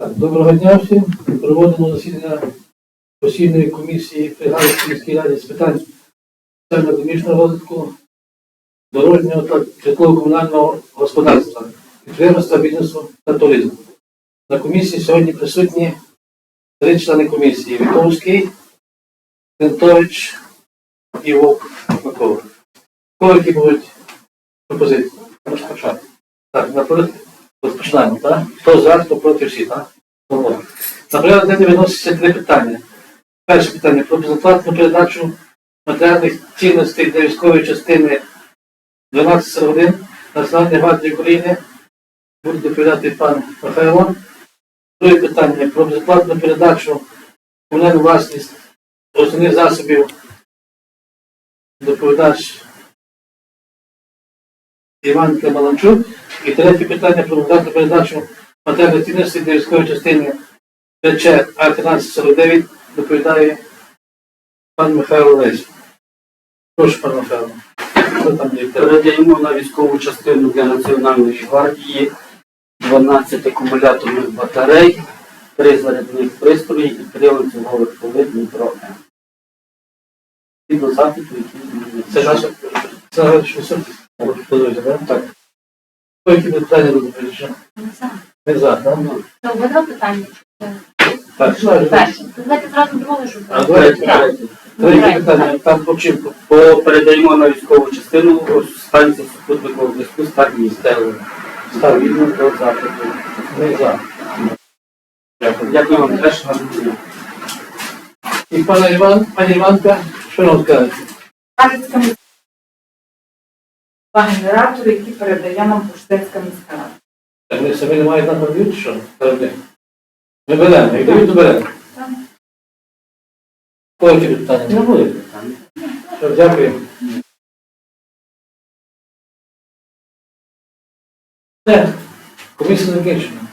Доброго дня всім. Проводимо засідання постійної комісії при Галицькій міській раді з питань соціально-економічного розвитку, дорожнього та житлово-комунального господарства, підприємства, бізнесу та туризму. На комісії сьогодні присутні три члени комісії: Вітовський, Кентович і Вовк Микола. Кого які будуть пропозиції? Так, наперед розпочинаємо, так? Хто за, хто проти всі, так? Добре. На порядок денний виноситься три питання. Перше питання про безоплатну передачу матеріальних цінностей для військової частини 1241 Національної гвардії України. Буде доповідати пан Михайло. Друге питання про безоплатну передачу комунальну власність основних засобів. Доповідач Іван Камаланчук. І третє питання про безоплатну передачу матеріальної цінності для військової частини ПЧ А-1349 доповідає пан Михайло Лесь. Прошу, пан Михайло. Передаємо на військову частину для Національної гвардії 12 акумуляторних батарей, 3 зарядних пристрої і 3 ланцюгових поли Дніпро М. Згідно запиту, який Це наша це. Так. Які питання до доповідача? Не за? Це обидва питання. Так, Перше. Давайте зразу друге, щоб... А, давайте, давайте. Третє питання, там по чим? По передаємо на військову частину станції супутникового зв'язку стart місцевого. Став Відповідно до запиту. Не за. Дякую. Дякую вам теж гарного дня. І пана Іван, пані Іванка, що нам скажете? Міська Два генератори, які передає нам Пуштецька міська рада. Ми самі не мають нам робити, що? Скажете. Ми беремо, як дають, то беремо. Кого які питання? Не буде. Все, Дякую. Комісія закінчена.